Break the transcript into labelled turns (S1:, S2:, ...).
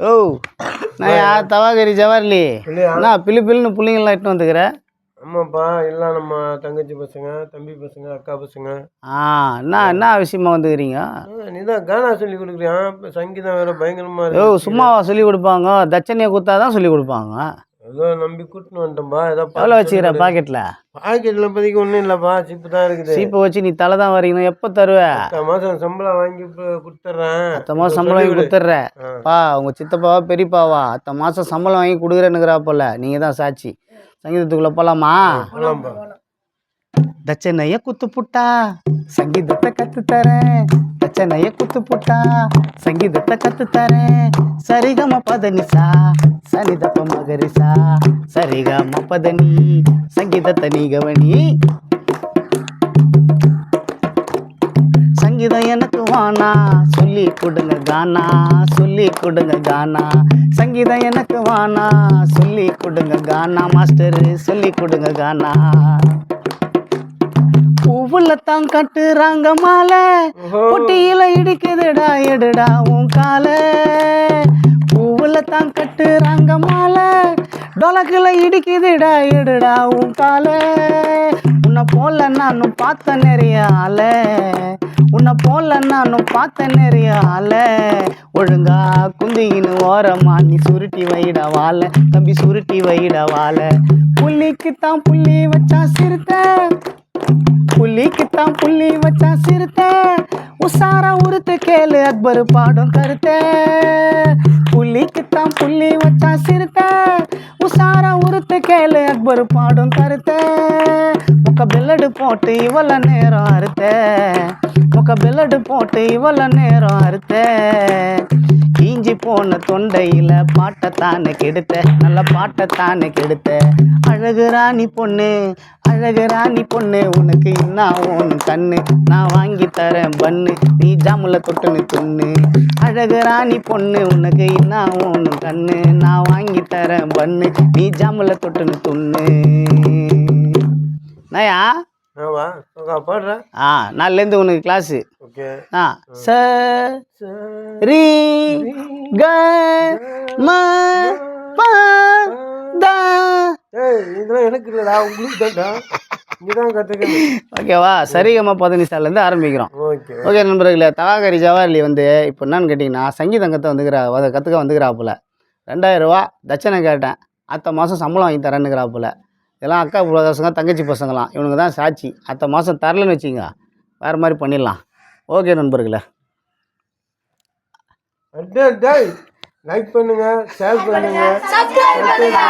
S1: ஓ நான் யா தவாகரி ஜவார்லி
S2: இல்லையா?
S1: என்ன பில்லு பில்லுன்னு பிள்ளைங்களாம் இட்டுன்னு வந்துக்கிற.
S2: ஆமாப்பா எல்லாம் நம்ம தங்கச்சி பசங்க தம்பி பசங்க அக்கா பசங்க.
S1: ஆ என்ன என்ன விஷயமா வந்துக்கிறீங்க?
S2: நீ தான் கானா சொல்லி கொடுக்குறியான் இப்போ சங்கீதம் வேற பயங்கரமா
S1: ஓ சும்மாவா சொல்லி கொடுப்பாங்க? தட்சணையை கொடுத்தா தான் சொல்லி கொடுப்பாங்க?
S2: ஏதோ நம்பி கூட்டின்னு வந்துட்டோம்பா ஏதோ
S1: எவ்வளோ வச்சுக்கிற பாக்கெட்டில்
S2: பாக்கெட்ல? இப்போதைக்கு ஒன்றும் இல்லைப்பா சிப்பு தான் இருக்குது.
S1: சீப்பை வச்சு நீ தலை தான் வரைக்கணும் எப்போ தருவ?
S2: அடுத்த மாதம் சம்பளம் வாங்கி கொடுத்துட்றேன்
S1: அத்த மாதம் சம்பளம் வாங்கி கொடுத்துட்ற பா உங்கள் சித்தப்பாவா பெரியப்பாவா அத்த மாதம் சம்பளம் வாங்கி கொடுக்குறேன்னுக்கிறா போல நீங்கள் தான் சாட்சி. சங்கீதத்துக்குள்ளே போகலாமா
S2: போலாம்ப்பா
S1: தச்சனைய குத்து புட்டா சங்கீதத்தை கத்து தரேன். தச்சனைய குத்து புட்டா சங்கீதத்தை கத்து தரேன். சரிகம பதனிசா சனிதப்ப மகரிசா சரிகம பதனி சங்கீதத்தை நீ கவனி. சங்கீதம் எனக்கு வானா சொல்லி கொடுங்க கானா சொல்லி கொடுங்க கானா. சங்கீதம் எனக்கு வானா சொல்லி கொடுங்க கானா மாஸ்டர் சொல்லி கொடுங்க கானா. பூவுல தான் கட்டுறாங்க மாலை. பொட்டியில இடிக்குதுடா எடுடா உன் கால. தான் கட்டுறாங்க மாலை டொலக்கில் இடிக்குதுடா இடுடா உன் கால. உன்னை போல நானும் பார்த்த நிறைய ஆல உன்னை போல நானும் பார்த்த நிறைய ஆள. ஒழுங்கா குந்தின்னு ஓரமா நீ சுருட்டி வைடா வாழ. தம்பி சுருட்டி வைடா வாழ. புள்ளிக்கு தான் புள்ளி வச்சா சிறுத்தை. புள்ளிக்குத்தான் புள்ளி வச்சா சிறுத்த. உசாரா உறுத்து கேளு அக்பர் பாடும் கருத்த. புள்ளிக்குத்தான் புள்ளி வச்சா சிறுத்த. உசாரா உருத்து கேளு அக்பர் பாடும் கருத்த. முக்க பில்லடு போட்டு இவ்வளோ நேரம் அறுத்த. முக்க பில்லடு போட்டு இவ்வளோ நேரம் அறுத்த. கீஞ்சி போன தொண்டையில பாட்டைத்தானே கெடுத்த. நல்ல பாட்டைத்தானே கெடுத்த. அழகு ராணி பொண்ணு அழகு ராணி பொண்ணு உனக்கு என்ன ஒன்று கண்ணு? நான் வாங்கி தரேன் பண்ணு நீ ஜாமுல தொட்டுன்னு துண்ணு அழகு ராணி பொண்ணு உனக்கு என்ன ஒன்று கண்ணு? நான் வாங்கி தரேன் பண்ணு நீ ஜாமுல தொட்டுன்னு துண்ணு நயா? ஆ நாலுலேருந்து உனக்கு கிளாஸு
S2: ஓகே.
S1: ஆ ச ரீ க ம
S2: இதெல்லாம் எனக்கு இல்லைடா உங்களுக்கு தான்டா.
S1: ஓகேவா? சரிகமா பதினிசாலேருந்து ஆரம்பிக்கிறோம்.
S2: ஓகே.
S1: ஓகே நண்பர்களே தவாகரி ஜவாஹர்லி வந்து இப்போ என்னன்னு கேட்டிங்கன்னா சங்கீதம் கற்று வந்துக்கிறா கற்றுக்க வந்துக்கிறாப்புல ரெண்டாயிரம் ரூபா தட்சணை கேட்டேன். அடுத்த மாதம் சம்பளம் வாங்கி தரேன்னுக்கிறாப்புல இதெல்லாம் அக்கா பசங்க தங்கச்சி பசங்களாம். இவனுங்க தான் சாட்சி. அடுத்த மாதம் தரலன்னு வச்சுங்க வேறு மாதிரி பண்ணிடலாம். ஓகே நண்பர்களே.
S2: லைக் பண்ணுங்க ஷேர் பண்ணுங்க சப்ஸ்கிரைப் பண்ணுங்க.